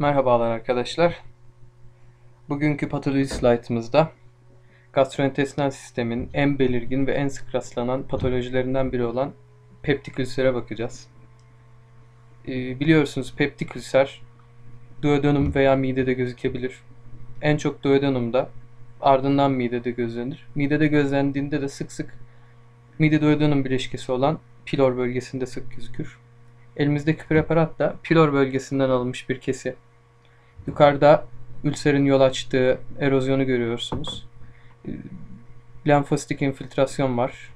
Merhabalar arkadaşlar. Bugünkü patoloji slaytımızda gastrointestinal sistemin en belirgin ve en sık rastlanan patolojilerinden biri olan peptik ülsere bakacağız. Ee, biliyorsunuz peptik ülser duodenum veya midede gözükebilir. En çok duodenumda ardından midede gözlenir. Midede gözlendiğinde de sık sık mide duodenum bileşkesi olan pilor bölgesinde sık gözükür. Elimizdeki preparat da pilor bölgesinden alınmış bir kesi. Yukarıda ülserin yol açtığı erozyonu görüyorsunuz. Ee, Lenfositik infiltrasyon var.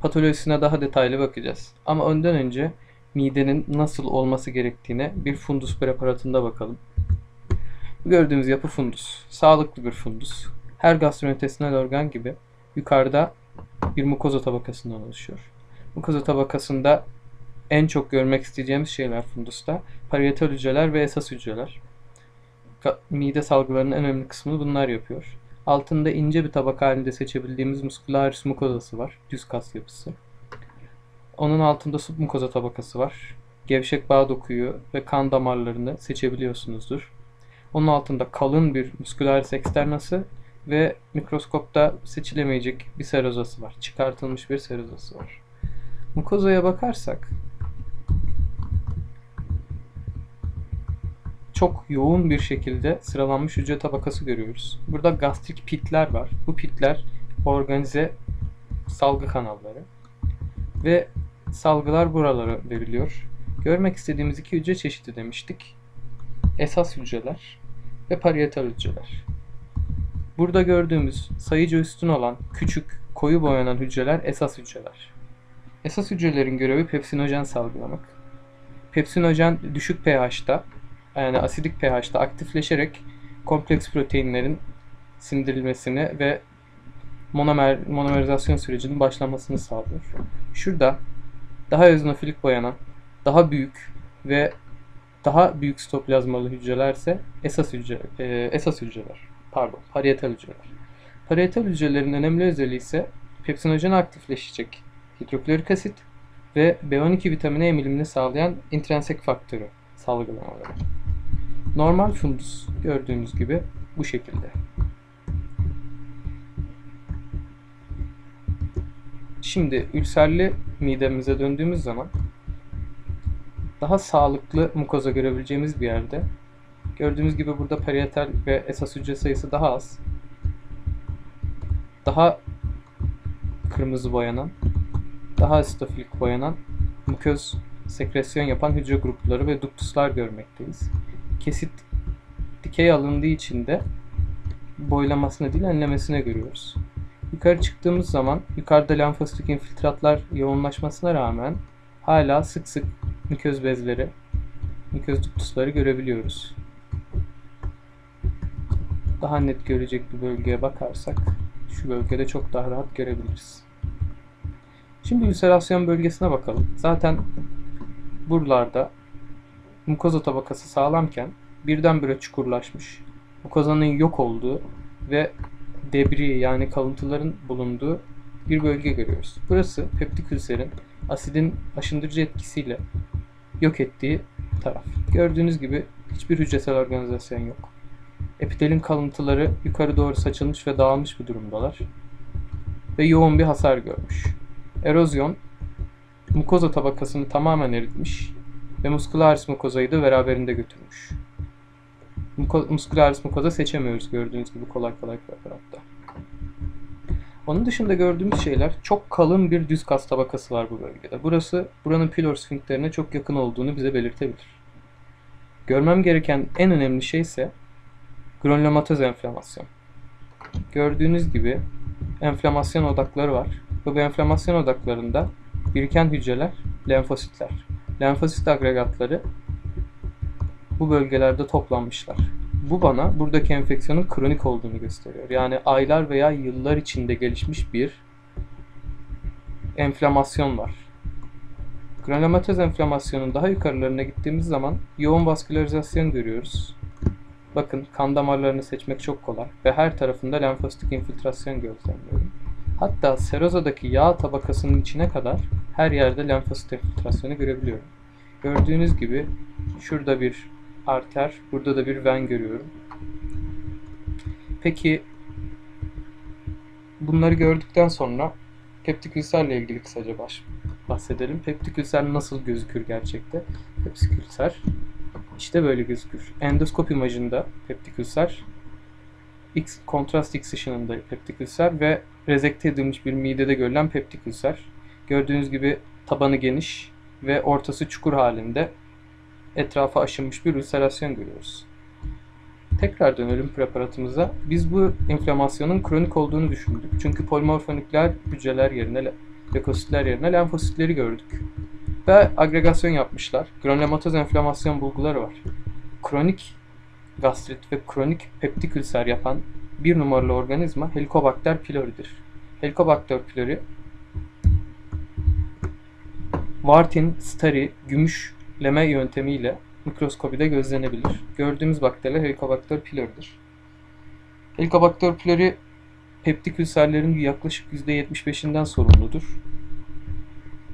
Patolojisine daha detaylı bakacağız. Ama önden önce midenin nasıl olması gerektiğine bir fundus preparatında bakalım. Gördüğümüz yapı fundus. Sağlıklı bir fundus. Her gastrointestinal organ gibi yukarıda bir mukoza tabakasından oluşuyor. Mukoza tabakasında en çok görmek isteyeceğimiz şeyler fundusta parietal hücreler ve esas hücreler. Mide salgılarının en önemli kısmını bunlar yapıyor. Altında ince bir tabak halinde seçebildiğimiz muscularis mukozası var. Düz kas yapısı. Onun altında submukoza tabakası var. Gevşek bağ dokuyu ve kan damarlarını seçebiliyorsunuzdur. Onun altında kalın bir muscularis externası ve mikroskopta seçilemeyecek bir serozası var. Çıkartılmış bir serozası var. Mukozaya bakarsak çok yoğun bir şekilde sıralanmış hücre tabakası görüyoruz. Burada gastrik pitler var. Bu pitler organize salgı kanalları ve salgılar buralara veriliyor. Görmek istediğimiz iki hücre çeşidi demiştik. Esas hücreler ve parietal hücreler. Burada gördüğümüz sayıca üstün olan küçük koyu boyanan hücreler esas hücreler. Esas hücrelerin görevi pepsinojen salgılamak. Pepsinojen düşük pH'ta yani asidik pH'ta aktifleşerek kompleks proteinlerin sindirilmesini ve monomer, monomerizasyon sürecinin başlamasını sağlıyor. Şurada daha öznofilik boyanan, daha büyük ve daha büyük sitoplazmalı hücrelerse esas hücre, e, esas hücreler. Pardon, parietal hücreler. Parietal hücrelerin önemli özelliği ise pepsinojen aktifleşecek hidroklorik asit ve B12 vitamini emilimini sağlayan intrinsik faktörü salgılamaları. Normal fundus gördüğünüz gibi bu şekilde. Şimdi ülserli midemize döndüğümüz zaman daha sağlıklı mukoza görebileceğimiz bir yerde gördüğünüz gibi burada parietal ve esas hücre sayısı daha az. Daha kırmızı boyanan, daha asitofilik boyanan muköz sekresyon yapan hücre grupları ve duktuslar görmekteyiz. Kesit dikey alındığı için de boylamasına değil enlemesine görüyoruz. Yukarı çıktığımız zaman yukarıda lenfositik infiltratlar yoğunlaşmasına rağmen hala sık sık müköz bezleri, müköz duktusları görebiliyoruz. Daha net görecek bir bölgeye bakarsak şu bölgede çok daha rahat görebiliriz. Şimdi ülserasyon bölgesine bakalım. Zaten buralarda mukoza tabakası sağlamken birdenbire çukurlaşmış, mukozanın yok olduğu ve debri yani kalıntıların bulunduğu bir bölge görüyoruz. Burası peptik ülserin asidin aşındırıcı etkisiyle yok ettiği taraf. Gördüğünüz gibi hiçbir hücresel organizasyon yok. Epitelin kalıntıları yukarı doğru saçılmış ve dağılmış bir durumdalar. Ve yoğun bir hasar görmüş. Erozyon mukoza tabakasını tamamen eritmiş ve muskularis mukozayı da beraberinde götürmüş. Muskularis mukoza seçemiyoruz gördüğünüz gibi kolay kolay preparatta. Onun dışında gördüğümüz şeyler çok kalın bir düz kas tabakası var bu bölgede. Burası buranın pilor sfinkterine çok yakın olduğunu bize belirtebilir. Görmem gereken en önemli şey ise granulomatoz enflamasyon. Gördüğünüz gibi enflamasyon odakları var ve bu enflamasyon odaklarında biriken hücreler lenfositler. Lenfosit agregatları bu bölgelerde toplanmışlar. Bu bana buradaki enfeksiyonun kronik olduğunu gösteriyor. Yani aylar veya yıllar içinde gelişmiş bir enflamasyon var. Granulomatoz enflamasyonun daha yukarılarına gittiğimiz zaman yoğun vaskülarizasyon görüyoruz. Bakın kan damarlarını seçmek çok kolay ve her tarafında lenfositik infiltrasyon gözlemliyorum. Hatta serozadaki yağ tabakasının içine kadar her yerde lenfosit infiltrasyonu görebiliyorum. Gördüğünüz gibi şurada bir arter. Burada da bir ven görüyorum. Peki bunları gördükten sonra peptik ülserle ilgili kısaca bahsedelim. Peptik ülser nasıl gözükür gerçekte? Peptik ülser işte böyle gözükür. Endoskop imajında peptik ülser, X, kontrast X ışınında peptik ülser ve rezekte edilmiş bir midede görülen peptik ülser. Gördüğünüz gibi tabanı geniş ve ortası çukur halinde etrafa aşınmış bir ülserasyon görüyoruz. Tekrar dönelim preparatımıza. Biz bu inflamasyonun kronik olduğunu düşündük. Çünkü polimorfonükleer hücreler yerine, lökositler yerine lenfositleri gördük. Ve agregasyon yapmışlar. Granulomatoz enflamasyon bulguları var. Kronik gastrit ve kronik peptik ülser yapan bir numaralı organizma Helicobacter pylori'dir. Helicobacter pylori Wartin stari gümüşleme yöntemiyle mikroskobide gözlenebilir. Gördüğümüz bakteriler Helicobacter pylori'dir. Helicobacter pylori peptik ülserlerin yaklaşık %75'inden sorumludur.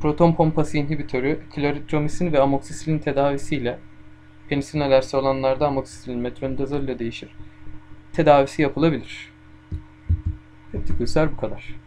Proton pompası inhibitörü, klaritromisin ve amoksisilin tedavisiyle penisilin alerjisi olanlarda amoksisilin metronidazol ile değişir. Tedavisi yapılabilir. Peptik ülser bu kadar.